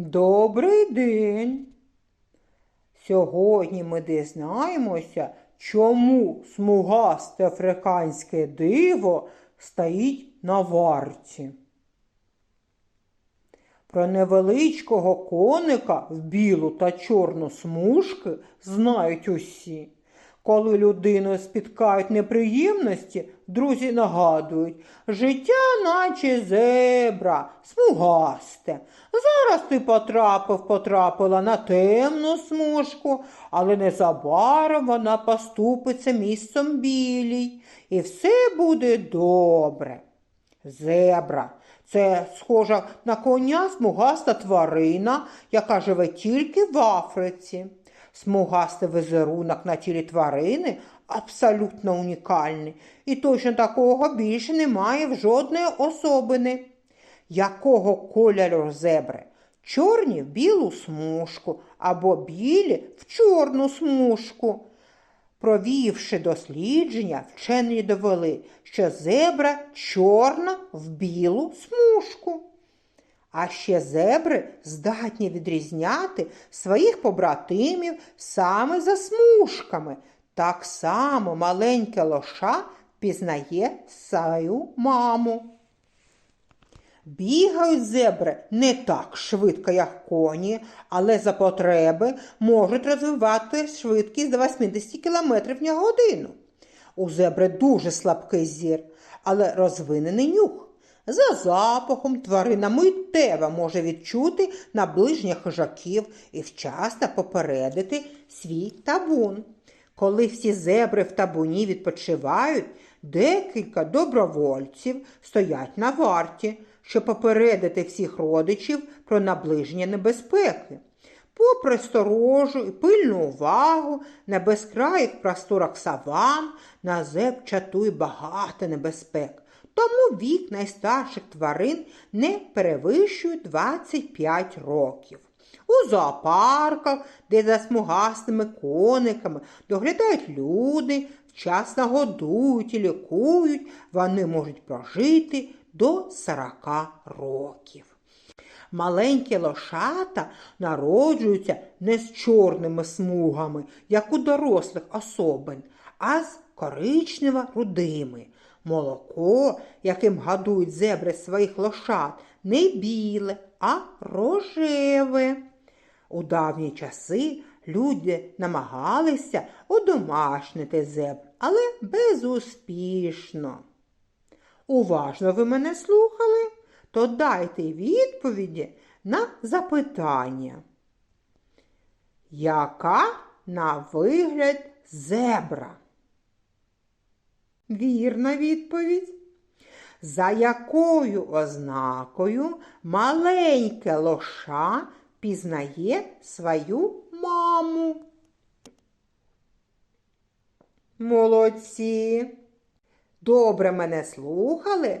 Добрий день. Сьогодні ми дізнаємося, чому смугасте африканське диво стоїть на варті. Про невеличкого коника в білу та чорну смужки знають усі. Коли людину спіткають неприємності, друзі нагадують, життя наче зебра, смугасте. Зараз ти потрапив, потрапила на темну смужку, але незабаром вона поступиться місцем білій, і все буде добре. Зебра. Це схожа на коня смугаста тварина, яка живе тільки в Африці. Смугастий візерунок на тілі тварини абсолютно унікальний, і точно такого більше немає в жодної особини. Якого кольору зебри? Чорні в білу смужку або білі в чорну смужку. Провівши дослідження, вчені довели, що зебра чорна в білу смужку. А ще зебри здатні відрізняти своїх побратимів саме за смужками. Так само маленьке лоша пізнає свою маму. Бігають зебри не так швидко, як коні, але за потреби можуть розвивати швидкість до 80 км на годину. У зебри дуже слабкий зір, але розвинений нюх. За запахом тварина миттєво може відчути наближення хижаків і вчасно попередити свій табун. Коли всі зебри в табуні відпочивають, декілька добровольців стоять на варті, щоб попередити всіх родичів про наближення небезпеки. Попри сторожу і пильну увагу, на безкраїх просторах саван на зеб чатує багато небезпек. Тому вік найстарших тварин не перевищує 25 років. У зоопарках, де за смугастими кониками доглядають люди, вчасно годують і лікують, вони можуть прожити до 40 років. Маленькі лошата народжуються не з чорними смугами, як у дорослих особин, а з коричнево-рудими. Молоко, яким гадують зебри своїх лошад, не біле, а рожеве. У давні часи люди намагалися удомашнити зебр, але безуспішно. Уважно ви мене слухали? То дайте відповіді на запитання. Яка на вигляд зебра? Вірна відповідь. За якою ознакою маленьке лоша пізнає свою маму? Молодці. Добре мене слухали.